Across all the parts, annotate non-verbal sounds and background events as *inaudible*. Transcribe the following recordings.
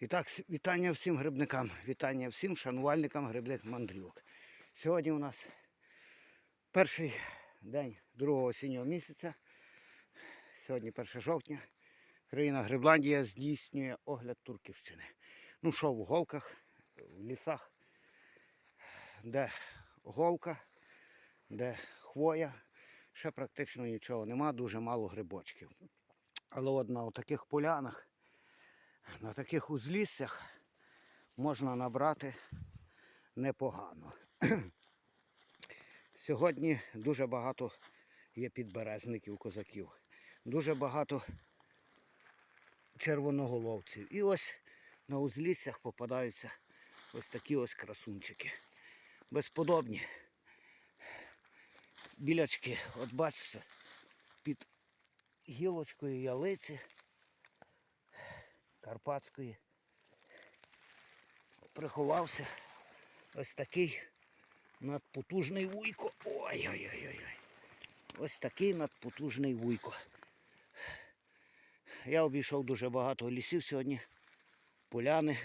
І так, вітання всім грибникам, вітання всім шанувальникам грибних мандрівок. Сьогодні у нас перший день другого осіннього місяця. Сьогодні 1 жовтня. Країна Грибландія здійснює огляд Турківщини. Ну що, в голках, в лісах, де голка, де хвоя, ще практично нічого нема, дуже мало грибочків. Але от на таких полянах на таких узліссях можна набрати непогано. *clears throat* Сьогодні дуже багато є підберезників, козаків, дуже багато червоноголовців. І ось на узліссях попадаються ось такі ось красунчики. Безподобні. Білячки, от бачите, під гілочкою ялиці. Карпатської. Приховався ось такий надпотужний вуйко. Ой-ой-ой. Ось такий надпотужний вуйко. Я обійшов дуже багато лісів сьогодні. Поляни.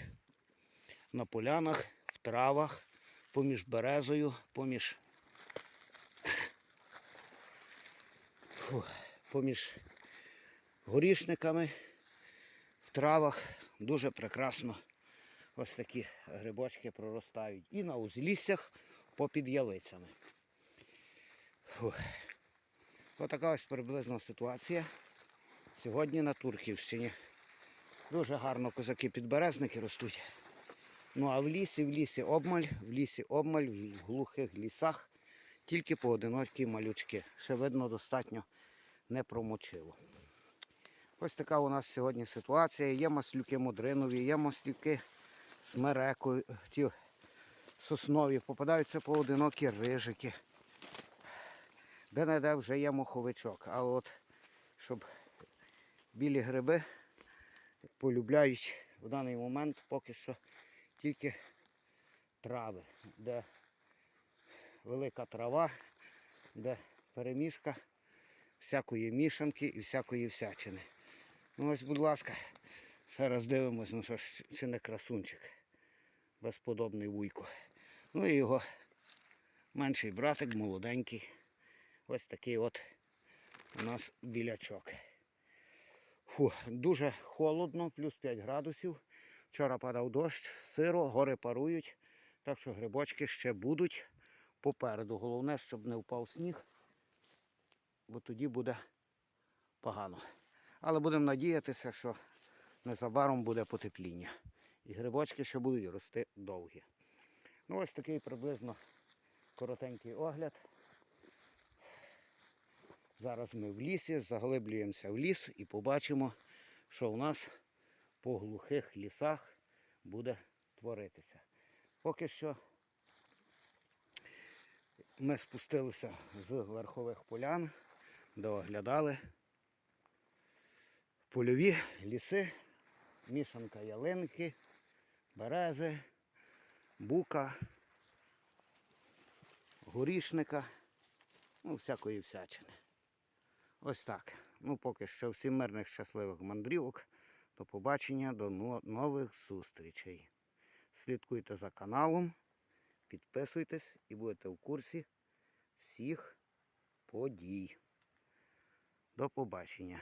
На полянах, в травах, поміж березою, поміж. Фу, поміж горішниками травах дуже прекрасно ось такі грибочки проростають. І на узліссях попід ялицями. Фух. Отака ось приблизно ситуація. Сьогодні на Турківщині. Дуже гарно козаки підберезники ростуть. Ну а в лісі, в лісі обмаль, в лісі обмаль, в глухих лісах тільки поодинокі малючки. Ще видно достатньо не промочило. Ось така у нас сьогодні ситуація. Є маслюки мудринові, є маслюки смерекові, ті соснові, попадаються поодинокі рижики. Де-не-де вже є моховичок. А от щоб білі гриби полюбляють в даний момент поки що тільки трави, де велика трава, де перемішка всякої мішанки і всякої всячини. Ну ось, будь ласка, ще раз дивимось, ну що ж, чи не красунчик. Безподобний вуйко. Ну і його менший братик, молоденький. Ось такий от у нас білячок. Фу, дуже холодно, плюс 5 градусів. Вчора падав дощ, сиро, гори парують. Так що грибочки ще будуть попереду. Головне, щоб не впав сніг, бо тоді буде погано. Але будемо надіятися, що незабаром буде потепління. І грибочки ще будуть рости довгі. Ну ось такий приблизно коротенький огляд. Зараз ми в лісі, заглиблюємося в ліс і побачимо, що у нас по глухих лісах буде творитися. Поки що ми спустилися з верхових полян, де оглядали польові ліси, мішанка ялинки, берези, бука, горішника, ну, всякої всячини. Ось так. Ну, поки що всім мирних щасливих мандрівок. До побачення, до нових зустрічей. Слідкуйте за каналом, підписуйтесь і будете в курсі всіх подій. До побачення.